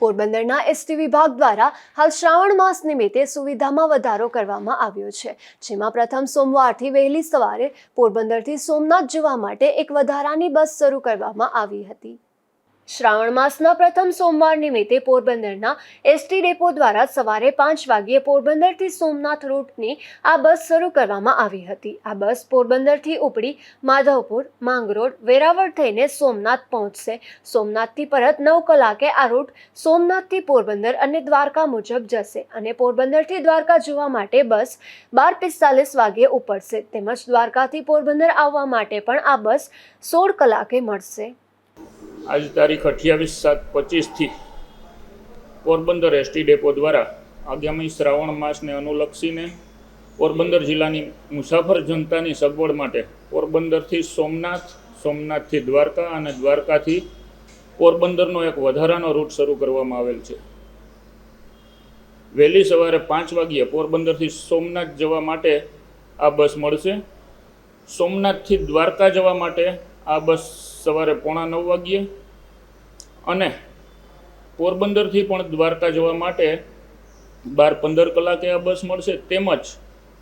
પોરબંદરના એસટી વિભાગ દ્વારા હાલ શ્રાવણ માસ નિમિત્તે સુવિધામાં વધારો કરવામાં આવ્યો છે. જેમાં પ્રથમ સોમવારથી વહેલી સવારે પોરબંદરથી સોમનાથ જવા માટે એક વધારાની બસ શરૂ કરવામાં આવી હતી. શ્રાવણ માસના પ્રથમ સોમવાર નિમિત્તે પોરબંદરના એસટી ડેપો દ્વારા સવારે પાંચ વાગ્યે પોરબંદરથી સોમનાથ રૂટની આ બસ શરૂ કરવામાં આવી હતી. આ બસ પોરબંદરથી ઉપડી માધવપુર, માંગરોળ, વેરાવળ થઈને સોમનાથ પહોંચશે. સોમનાથથી પરત નવ કલાકે આ રૂટ સોમનાથથી પોરબંદર અને દ્વારકા મુજબ જશે અને પોરબંદરથી દ્વારકા જવા માટે બસ બાર પિસ્તાલીસ વાગ્યે ઉપડશે. તેમજ દ્વારકાથી પોરબંદર આવવા માટે પણ આ બસ સોળ કલાકે મળશે. આજ તારીખ અઠ્યાવીસ સાત પચીસથી પોરબંદર એસટી ડેપો દ્વારા આગામી શ્રાવણ માસને અનુલક્ષીને પોરબંદર જિલ્લાની મુસાફર જનતાની સગવડ માટે પોરબંદરથી સોમનાથ, સોમનાથથી દ્વારકા અને દ્વારકાથી પોરબંદરનો એક વધારાનો રૂટ શરૂ કરવામાં આવેલ છે. વહેલી સવારે પાંચ વાગ્યે પોરબંદરથી સોમનાથ જવા માટે આ બસ મળશે. સોમનાથથી દ્વારકા જવા માટે આ બસ સવારે પોણા નવ વાગ્યે અને પોરબંદરથી પણ દ્વારકા જવા માટે બાર પંદર કલાકે આ બસ મળશે. તેમજ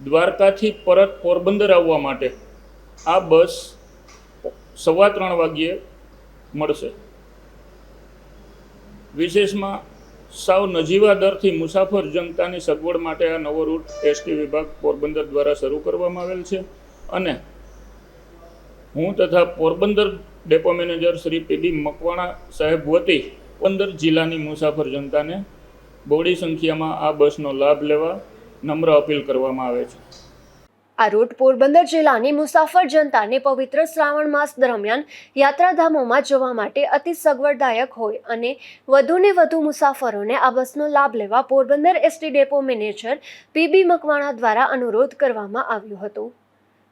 દ્વારકાથી પરત પોરબંદર આવવા માટે આ બસ સવા ત્રણ વાગ્યે મળશે. વિશેષમાં સાવ નજીવા દરથી મુસાફર જનતાની સગવડ માટે આ નવો રૂટ એસટી વિભાગ પોરબંદર દ્વારા શરૂ કરવામાં આવેલ છે અને હું તથા Porbandar depot manager Shri PB Makwana સાહેબ વતી પંદર જિલ્લાની મુસાફર જનતાને બહોળી સંખ્યામાં આ બસનો લાભ લેવા નમ્ર અપીલ કરવામાં આવે છે. આ રૂટ પોરબંદર જિલ્લાની મુસાફર જનતાને પવિત્ર શ્રાવણ માસ દરમિયાન યાત્રાધામોમાં જવા માટે અતિ સગવડદાયક હોય અને વધુને વધુ મુસાફરોને આ બસનો લાભ લેવા Porbandar ST depot manager PB Makwana દ્વારા અનુરોધ કરવામાં આવ્યો હતો.